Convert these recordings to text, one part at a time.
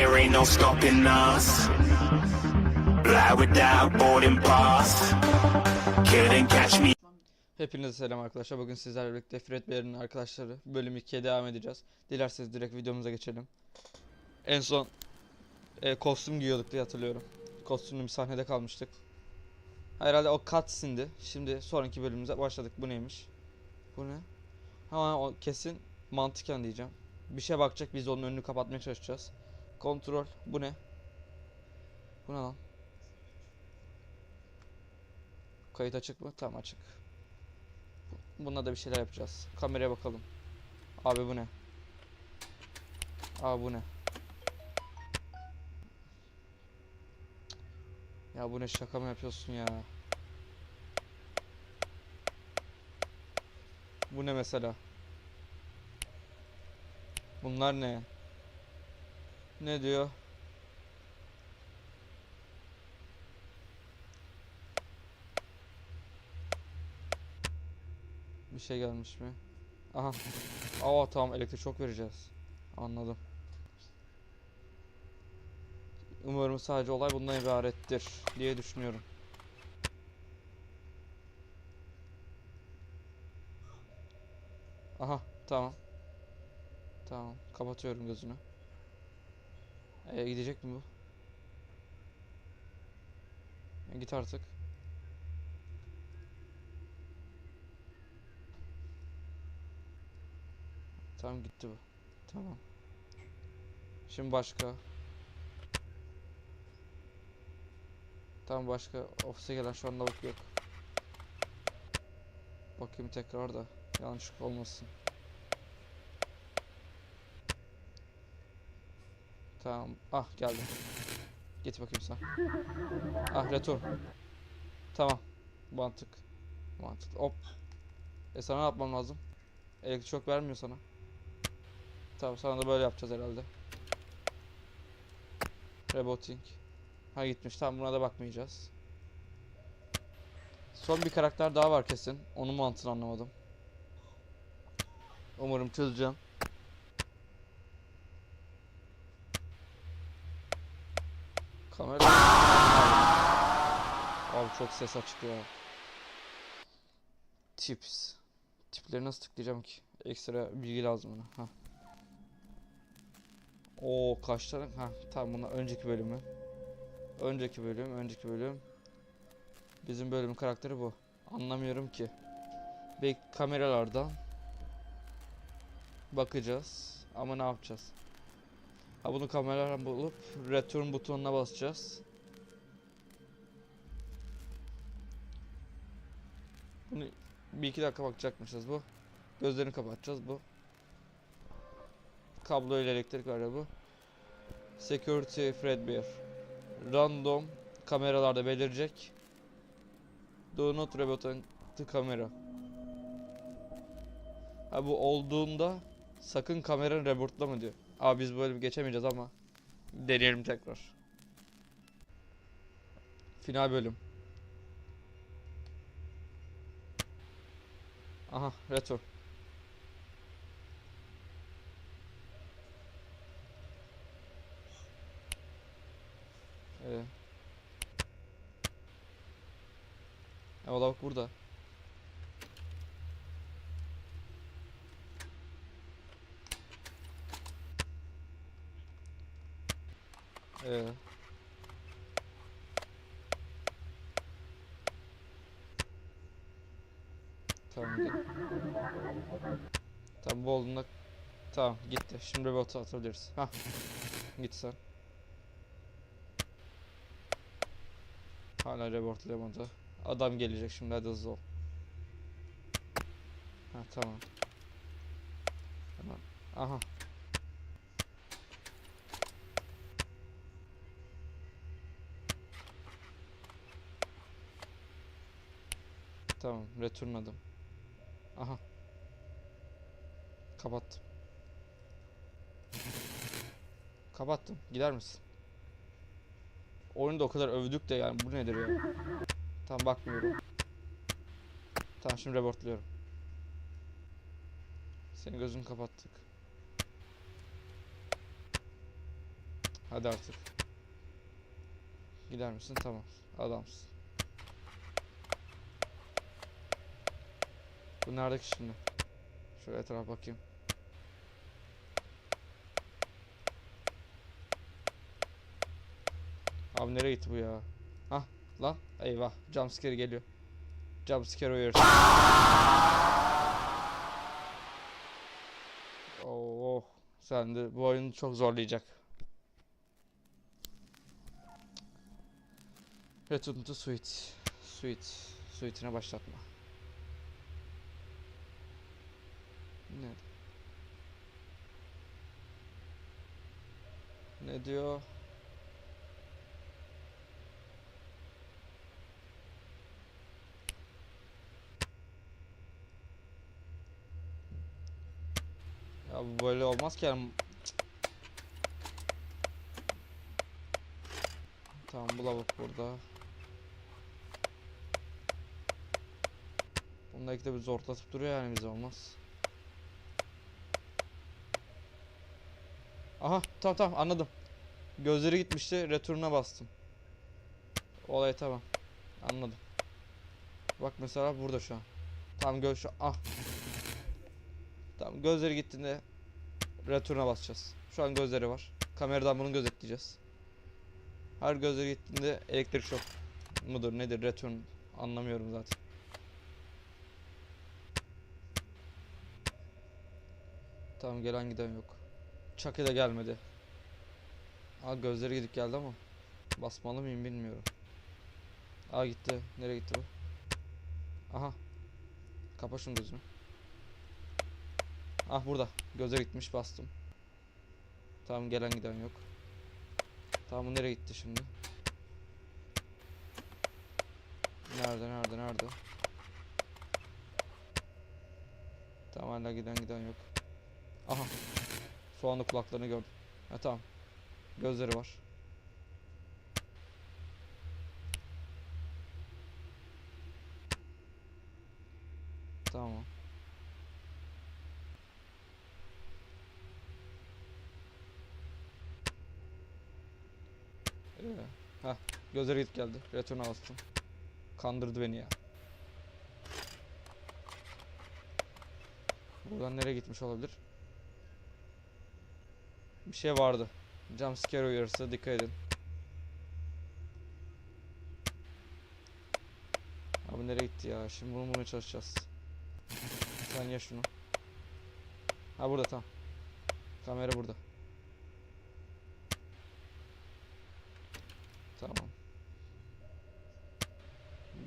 there ain't no stopping us. Fly without boarding pass. Couldn't catch me. Hepinize selam arkadaşlar. Bugün sizlerle birlikte Fredbear'ın arkadaşları bölüm 2'ye devam edeceğiz. Dilerseniz direkt videomuza geçelim. En son e, kostüm giyiyorduk diye hatırlıyorum. Kostümlü bir sahnede kalmıştık. Herhalde o cutscene'di. Şimdi sonraki bölümümüze başladık. Bu neymiş? Bu ne? Ha o kesin mantıken diyeceğim. Bir şey bakacak biz onun önünü kapatmaya çalışacağız. Kontrol. Bu ne? Bu ne lan? Kayıt açık mı? Tamam açık. Bununla da bir şeyler yapacağız. Kameraya bakalım. Abi bu ne? Abi bu ne? Ya bu ne şaka mı yapıyorsun ya? Bu ne mesela? Bunlar ne? Ne diyor? Bir şey gelmiş mi? Aha. Aa tamam elektrik çok vereceğiz. Anladım. Umarım sadece olay bundan ibarettir diye düşünüyorum. Aha tamam. Tamam kapatıyorum gözünü. Ee, gidecek mi bu? E, git artık. Tamam gitti bu. Tamam. Şimdi başka. Tamam başka ofise gelen şu anda lavuk yok. Bakayım tekrar da yanlışlık olmasın. Tamam. Ah geldi. Git bakayım sen. Ah return. Tamam. Mantık. Mantık. Hop. E sana ne yapmam lazım? Elektrik çok vermiyor sana. Tamam sana da böyle yapacağız herhalde. Rebooting. Ha gitmiş. Tamam buna da bakmayacağız. Son bir karakter daha var kesin. Onun mantığını anlamadım. Umarım çözeceğim. Kamera. Abi çok ses açık ya. Tips. Tipleri nasıl tıklayacağım ki? Ekstra bilgi lazım bana. Ha. Oo kaç tane? Ha tamam bunlar önceki bölümü. Önceki bölüm, önceki bölüm. Bizim bölümün karakteri bu. Anlamıyorum ki. Belki kameralardan bakacağız. Ama ne yapacağız? Ha bunu kameradan bulup return butonuna basacağız. Bunu bir iki dakika bakacakmışız bu. Gözlerini kapatacağız bu. Kablo ile elektrik var. Security Fredbear. Random kameralarda belirecek. Do not reboot the kamera. Ha bu olduğunda sakın kameranı reportlama diyor. Abi biz böyle geçemeyeceğiz ama deneyelim tekrar. Final bölüm. Aha return. Ee. Ya o lavuk burada. Ee. Tamam gel. Tamam bu olduğunda Tamam gitti. Şimdi robotu atabiliriz. Hah. Git sen. Hala reportlayamadı. Adam gelecek şimdi hadi hızlı ol. Ha tamam. Tamam. Aha. Tamam, returnladım. Aha. Kapattım. Kapattım. Gider misin? Oyunu da o kadar övdük de yani bu nedir ya? Tamam bakmıyorum. Tamam şimdi reportluyorum. Senin gözünü kapattık. Hadi artık. Gider misin? Tamam. Adamsın. Bu nerede ki şimdi? Şöyle etrafa bakayım. Abi nereye gitti bu ya? Hah lan eyvah jumpscare geliyor. Jumpscare uyarısı. Oh sen de bu oyun çok zorlayacak. Return to Suite. Suite. Suite'ine başlatma. Ne? Ne diyor? Ya böyle olmaz ki yani. Tamam bu burada. Bunda ikide bir zorlatıp duruyor yani bize olmaz. Aha tamam tamam anladım. Gözleri gitmişti return'a bastım. Olay tamam. Anladım. Bak mesela burada şu an. Tam göz şu ah. Tamam gözleri gittiğinde return'a basacağız. Şu an gözleri var. Kameradan bunu gözetleyeceğiz. Her gözleri gittiğinde elektrik şok mudur nedir return anlamıyorum zaten. Tamam gelen giden yok. Chucky da gelmedi. Aa gözleri gidip geldi ama basmalı mıyım bilmiyorum. Aa gitti. Nereye gitti bu? Aha. Kapa şunun gözünü. Ah burada. Göze gitmiş bastım. Tamam gelen giden yok. Tamam bu nereye gitti şimdi? Nerede nerede nerede? Tamam hala giden giden yok. Aha. Şu anda kulaklarını gördüm. Ha tamam. Gözleri var. Tamam. Ee, ha gözleri git geldi. Return'a bastım. Kandırdı beni ya. Buradan nereye gitmiş olabilir? Bir şey vardı. Jumpscare uyarısı dikkat edin. Abi nereye gitti ya? Şimdi bunu bulmaya çalışacağız. Sen ye şunu. Ha burada tam. Kamera burada. Tamam.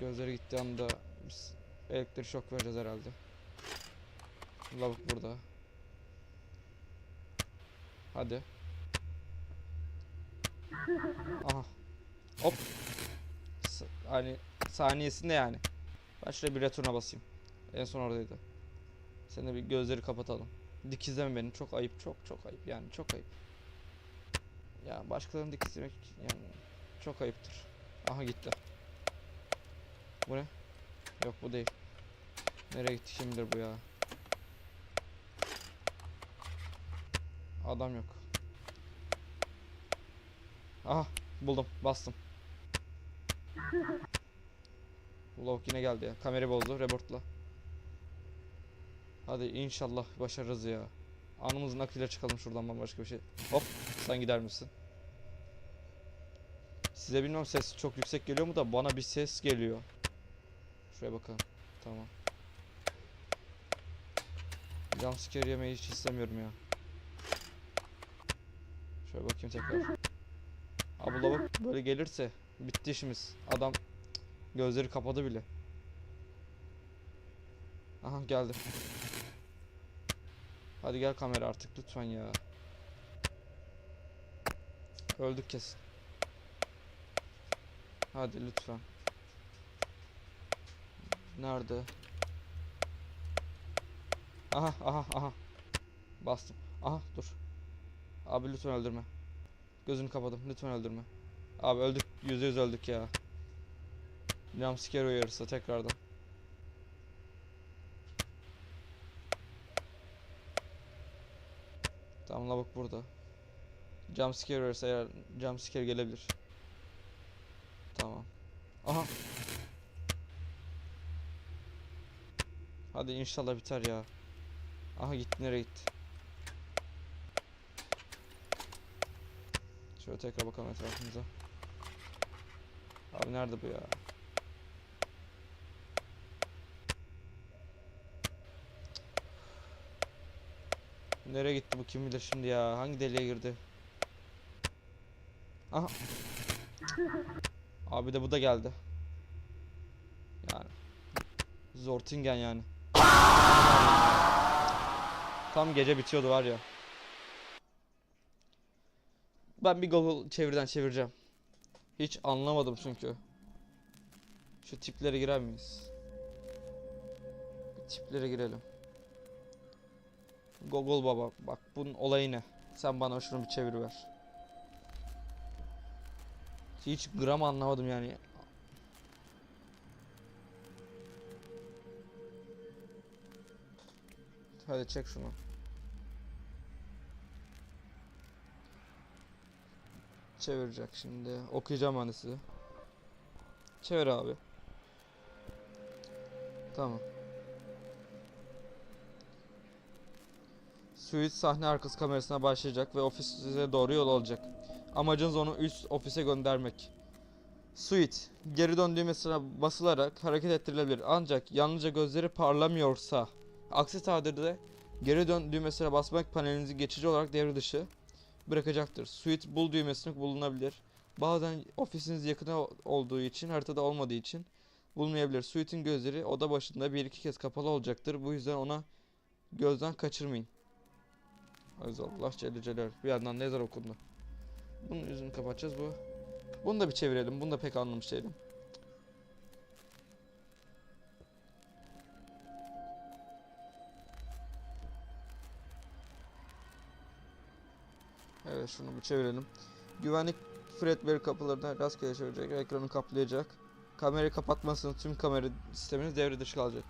Gözleri gittiği anda biz elektrik şok vereceğiz herhalde. Lavuk burada. Hadi. Aha. Hop. S- hani saniyesinde yani. Ben şuraya bir return'a basayım. En son oradaydı. Sen de bir gözleri kapatalım. Dikizleme beni. Çok ayıp. Çok çok ayıp. Yani çok ayıp. Ya başkalarını dikizlemek yani çok ayıptır. Aha gitti. Bu ne? Yok bu değil. Nereye gitti kimdir bu ya? Adam yok. Aha buldum bastım. Lavuk yine geldi ya. Kamerayı bozdu reportla. Hadi inşallah başarırız ya. Anımızın akıyla çıkalım şuradan bambaşka bir şey. Hop sen gider misin? Size bilmem ses çok yüksek geliyor mu da bana bir ses geliyor. Şuraya bakalım. Tamam. Jumpscare yemeyi hiç istemiyorum ya. Şöyle bakayım tekrar. Abi lavuk böyle gelirse bitti işimiz. Adam gözleri kapadı bile. Aha geldi. Hadi gel kamera artık lütfen ya. Öldük kesin. Hadi lütfen. Nerede? Aha aha aha. Bastım. Aha dur. Abi lütfen öldürme. Gözünü kapadım. Lütfen öldürme. Abi öldük. Yüzde yüz öldük ya. Jumpscare uyarırsa tekrardan. Tamam lavuk burada. Jumpscare verirse eğer jumpscare gelebilir. Tamam. Aha. Hadi inşallah biter ya. Aha gitti nereye gitti? Şöyle tekrar bakalım etrafımıza. Abi nerede bu ya? Nereye gitti bu kim bilir şimdi ya? Hangi deliğe girdi? Aha. Abi de bu da geldi. Yani. Zortingen yani. Tam gece bitiyordu var ya. Ben bir Google çeviriden çevireceğim. Hiç anlamadım çünkü. Şu tiplere girer miyiz? Tiplere girelim. Google baba bak bunun olayı ne? Sen bana şunu bir çevir ver. Hiç gram anlamadım yani. Hadi çek şunu. Çevirecek şimdi. Okuyacağım hani size. Çevir abi. Tamam. Suite sahne arkası kamerasına başlayacak ve ofise doğru yol alacak. Amacınız onu üst ofise göndermek. Suite geri dön düğmesine basılarak hareket ettirilebilir. Ancak yalnızca gözleri parlamıyorsa, aksi takdirde geri dön düğmesine basmak panelinizi geçici olarak devre dışı bırakacaktır. Suite bul düğmesine bulunabilir. Bazen ofisiniz yakın o- olduğu için haritada olmadığı için bulunmayabilir. Suite'in gözleri oda başında bir iki kez kapalı olacaktır. Bu yüzden ona gözden kaçırmayın. Allah Celle Celal. Bir yandan ne zor okundu. Bunun yüzünü kapatacağız bu. Bunu da bir çevirelim. Bunu da pek anlamış değilim. Evet şunu bir çevirelim. Güvenlik Fredbear kapılarına rastgele çevirecek. Ekranı kaplayacak. Kamerayı kapatmazsanız tüm kamera sisteminiz devre dışı kalacak.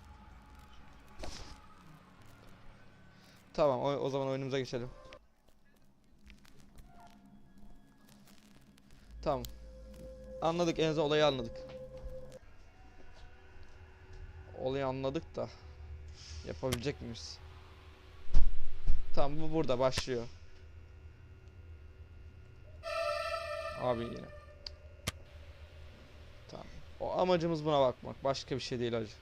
Tamam o, o zaman oyunumuza geçelim. Tamam. Anladık en azından olayı anladık. Olayı anladık da yapabilecek miyiz? Tamam bu burada başlıyor. Abi yine. Tamam. O amacımız buna bakmak. Başka bir şey değil hacı.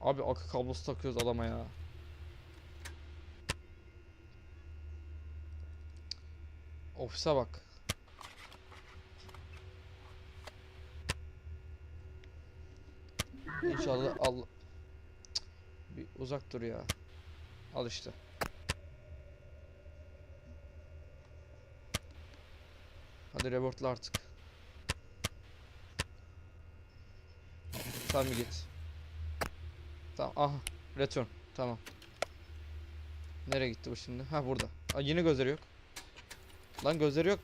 Abi akı kablosu takıyoruz adama ya. Ofise bak. İnşallah Allah bir uzak dur ya. Al işte. Hadi reportla artık. Sen git? Tamam. Aha. Return. Tamam. Nereye gitti bu şimdi? Ha burada. Aa, yine gözleri yok. Lan gözleri yok.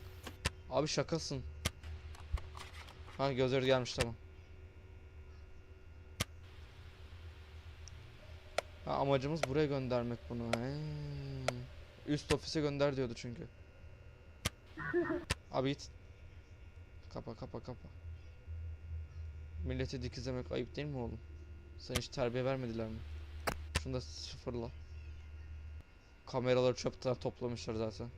Abi şakasın. Ha gözleri gelmiş tamam. Ha, amacımız buraya göndermek bunu. He. Üst ofise gönder diyordu çünkü. Abi git. Kapa kapa kapa. Milleti dikizlemek ayıp değil mi oğlum? Sana hiç terbiye vermediler mi? Şunu da sıfırla. Kameraları çöpten toplamışlar zaten.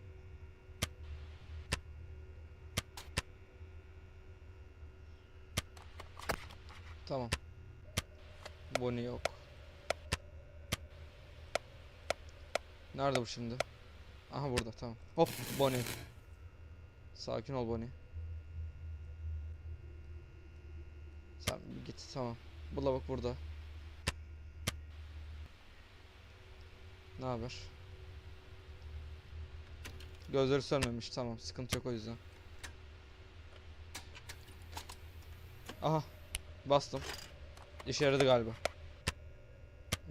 Tamam. Bonnie yok. Nerede bu şimdi? Aha burada tamam. Hop Bonnie. Sakin ol Bonnie. Sen git tamam. Bu lavuk burada. Ne haber? Gözleri sönmemiş tamam sıkıntı yok o yüzden. Aha bastım. İşe yaradı galiba.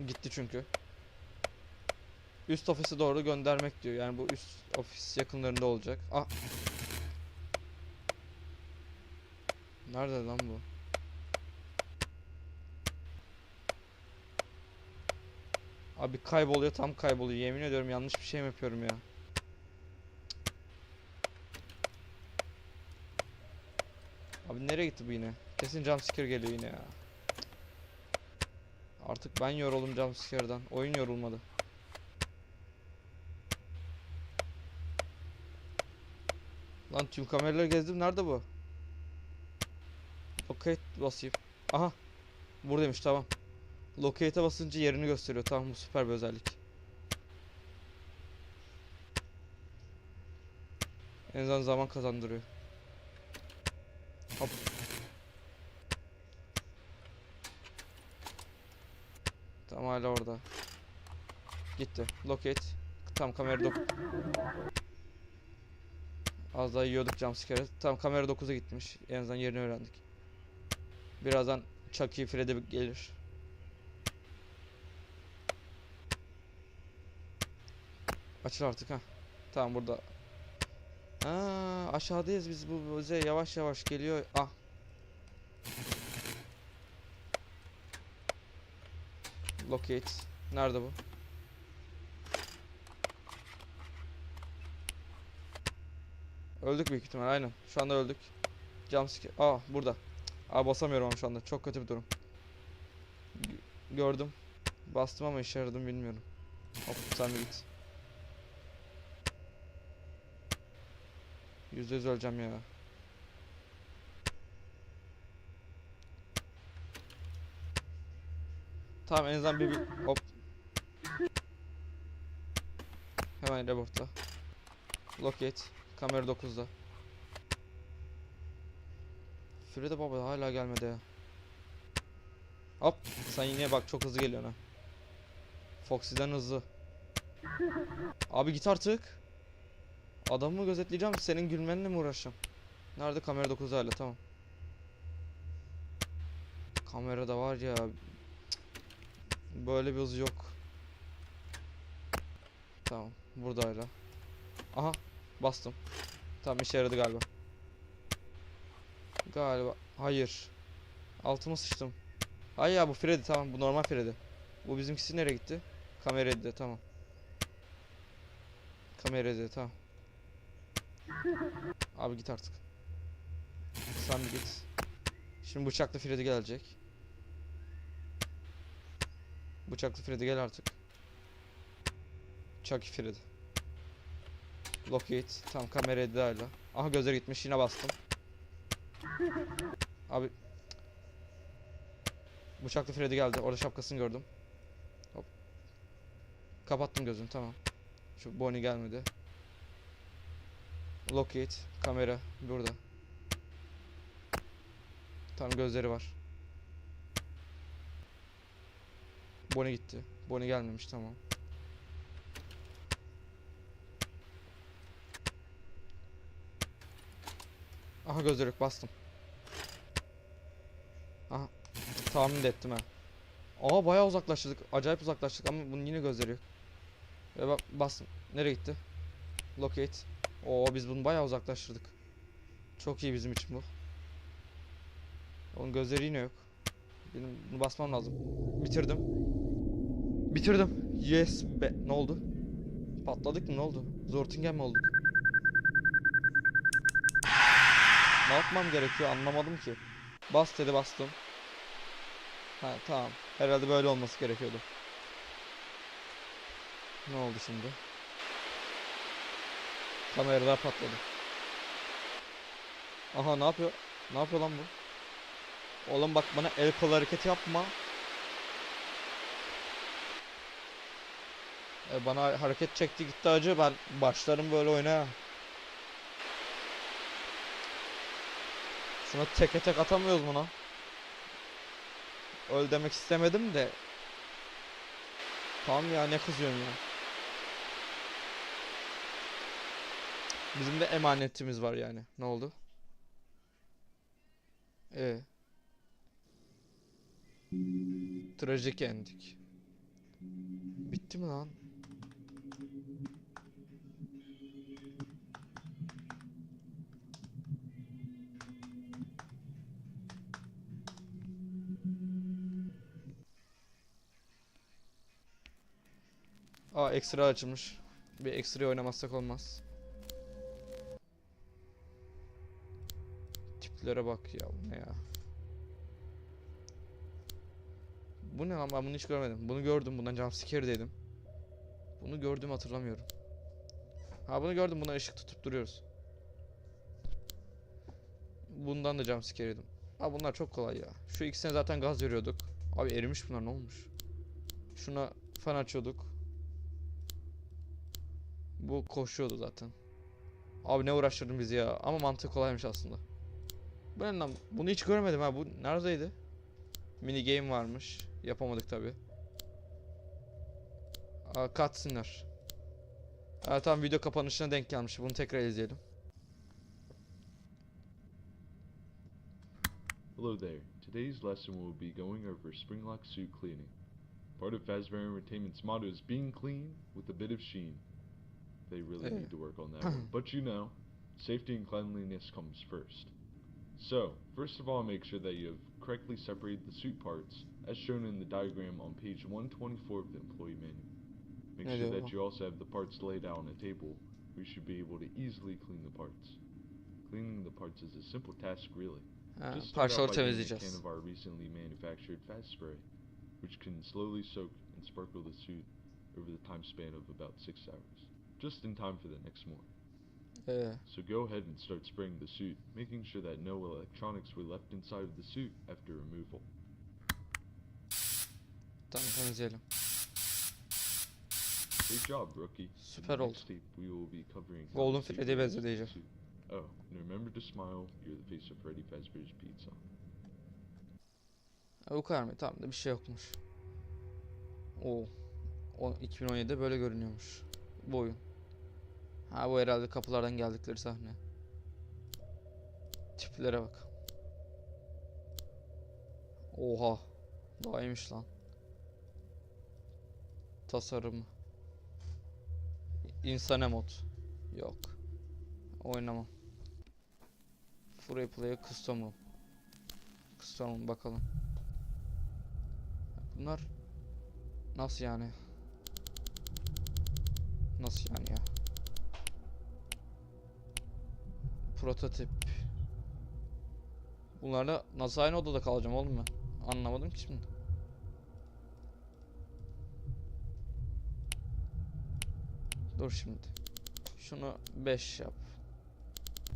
Gitti çünkü. Üst ofise doğru göndermek diyor. Yani bu üst ofis yakınlarında olacak. Ah. Nerede lan bu? Abi kayboluyor tam kayboluyor. Yemin ediyorum yanlış bir şey mi yapıyorum ya? Abi nereye gitti bu yine? Kesin jumpscare geliyor yine ya. Artık ben yoruldum jumpscare'dan. Oyun yorulmadı. Lan tüm kameraları gezdim. Nerede bu? Locate basayım. Aha. Buradaymış tamam. Locate'e basınca yerini gösteriyor. Tamam bu süper bir özellik. En azından zaman kazandırıyor. Hop. Tamam hala orada. Gitti. Locate. Tam kamera dok. Az daha yiyorduk jumpscare'ı. Tam kamera 9'a gitmiş. En azından yerini öğrendik. Birazdan Chucky Freddy gelir. Açıl artık ha. Tamam burada. Aa, aşağıdayız biz bu bize yavaş yavaş geliyor. Ah. Locate. Nerede bu? Öldük büyük ihtimal aynen. Şu anda öldük. Jumpscare. Aa burada. Aa basamıyorum şu anda. Çok kötü bir durum. G- gördüm. Bastım ama işe yaradı mı bilmiyorum. Hop sen bir git. Yüzde yüz öleceğim ya. Tamam en azından bir, bir hop. Hemen reportla. Locate. Kamera 9'da. Frida baba hala gelmedi ya. Hop sen yine bak çok hızlı geliyorsun ha. Foxy'den hızlı. Abi git artık. Adamı gözetleyeceğim senin gülmenle mi uğraşacağım? Nerede kamera 9 hala tamam. Kamerada var ya. Böyle bir hız yok. Tamam burada hala. Aha bastım. Tamam işe yaradı galiba. Galiba. Hayır. Altıma sıçtım. Ay ya bu Freddy tamam bu normal Freddy. Bu bizimkisi nereye gitti? Kameraydı tamam. Kameraydı tamam. Abi git artık. Sen bir git. Şimdi bıçaklı Freddy gelecek. Bıçaklı Freddy gel artık. Chucky Freddy. Locate. Tam kameraydı hala. Aha gözleri gitmiş yine bastım. Abi. Bıçaklı Freddy geldi. Orada şapkasını gördüm. Hop. Kapattım gözünü tamam. Şu Bonnie gelmedi. Locate. Kamera. Burada. Tam gözleri var. Bonnie gitti. Bonnie gelmemiş tamam. Aha gözleri yok bastım. Aha tahmin de ettim ha. Aa bayağı uzaklaştık. Acayip uzaklaştık ama bunun yine gözleri yok. Ve bak bastım. Nereye gitti? Locate. Oo biz bunu bayağı uzaklaştırdık. Çok iyi bizim için bu. Onun gözleri yine yok. Benim bunu basmam lazım. Bitirdim. Bitirdim. Yes be. Ne oldu? Patladık mı? Ne oldu? Zortingen mi olduk? Ne yapmam gerekiyor anlamadım ki. Bas dedi bastım. Ha tamam. Herhalde böyle olması gerekiyordu. Ne oldu şimdi? Kameralar patladı. Aha ne yapıyor? Ne yapıyor lan bu? Oğlum bak bana el kol hareketi yapma. E bana hareket çekti gitti acı ben başlarım böyle oyuna. Şuna teke tek atamıyoruz buna. Öl demek istemedim de. Tamam ya ne kızıyorsun ya. Bizim de emanetimiz var yani. Ne oldu? Ee. Trajik endik. Bitti mi lan? Aa ekstra açılmış. Bir ekstra oynamazsak olmaz. Tiplere bak ya bu ne ya. Bu ne lan ben bunu hiç görmedim. Bunu gördüm bundan jumpscare dedim. Bunu gördüm hatırlamıyorum. Ha bunu gördüm buna ışık tutup duruyoruz. Bundan da jumpscare yedim. Abi bunlar çok kolay ya. Şu ikisine zaten gaz veriyorduk. Abi erimiş bunlar ne olmuş? Şuna fan açıyorduk. Bu koşuyordu zaten. Abi ne uğraştırdın bizi ya. Ama mantığı kolaymış aslında. Bu ne lan? Bunu hiç görmedim ha. Bu neredeydi? Mini game varmış. Yapamadık tabi. Cutscene'ler. Aa, tam video kapanışına denk gelmiş. Bunu tekrar izleyelim. Hello there. Today's lesson will be going over Springlock suit cleaning. Part of Fazbear Entertainment's motto is being clean with a bit of sheen. They really need to work on that one. But you know, safety and cleanliness comes first. So, first of all, make sure that you have correctly separated the suit parts as shown in the diagram on page 124 of the employee manual. Make sure that you also have the parts laid out on a table where you should be able to easily clean the parts. Cleaning the parts is a simple task, really. Ha, Just start out by a can of our recently manufactured fast spray, which can slowly soak and sparkle the suit over the time span of about six hours, just in time for the next morning. Ee, So go ahead and start spraying the suit, making sure that no electronics were left inside of the suit after removal. tamam temizleyelim. Great job, rookie. Süper oldu. we will be covering Golden Freddy'ye benzedi. Oh, and remember to smile. You're the face of Freddy Fazbear's Pizza. Ha, bu kadar mı? Tamam da bir şey yokmuş. Oo. O 2017'de böyle görünüyormuş. Bu oyun. Ha bu herhalde kapılardan geldikleri sahne. Tiplere bak. Oha. Daha lan. Tasarımı. İnsane mod. Yok. Oynamam. Free play custom room. Custom room bakalım. Bunlar nasıl yani? Nasıl yani ya? Prototip. Bunlarla nasıl aynı odada kalacağım oğlum ben? Anlamadım ki şimdi. Dur şimdi. Şunu 5 yap.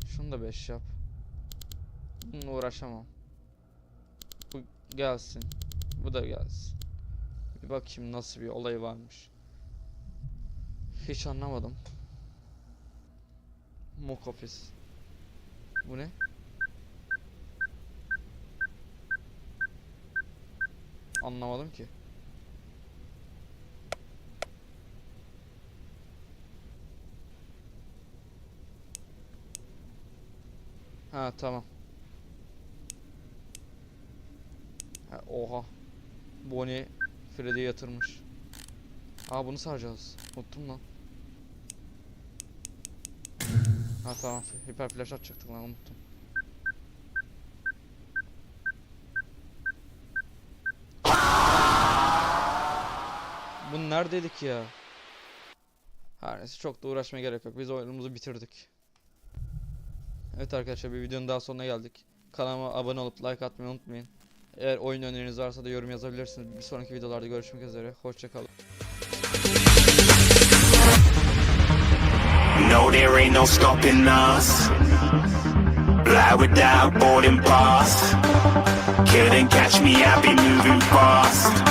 Şunu da 5 yap. Bununla uğraşamam. Bu gelsin. Bu da gelsin. Bir bakayım nasıl bir olay varmış. Hiç anlamadım. Mock Office. Bu ne? Anlamadım ki. Ha tamam. Ha, oha. Bonnie Freddy'ye yatırmış. Aa bunu saracağız. Unuttum lan. Ha tamam. Hiper flash atacaktık lan unuttum. Bu neredeydik ya? Her neyse çok da uğraşmaya gerek yok. Biz oyunumuzu bitirdik. Evet arkadaşlar bir videonun daha sonuna geldik. Kanalıma abone olup like atmayı unutmayın. Eğer oyun öneriniz varsa da yorum yazabilirsiniz. Bir sonraki videolarda görüşmek üzere. Hoşçakalın. No, there ain't no stopping us. Fly without boarding pass. Couldn't catch me, I've been moving fast.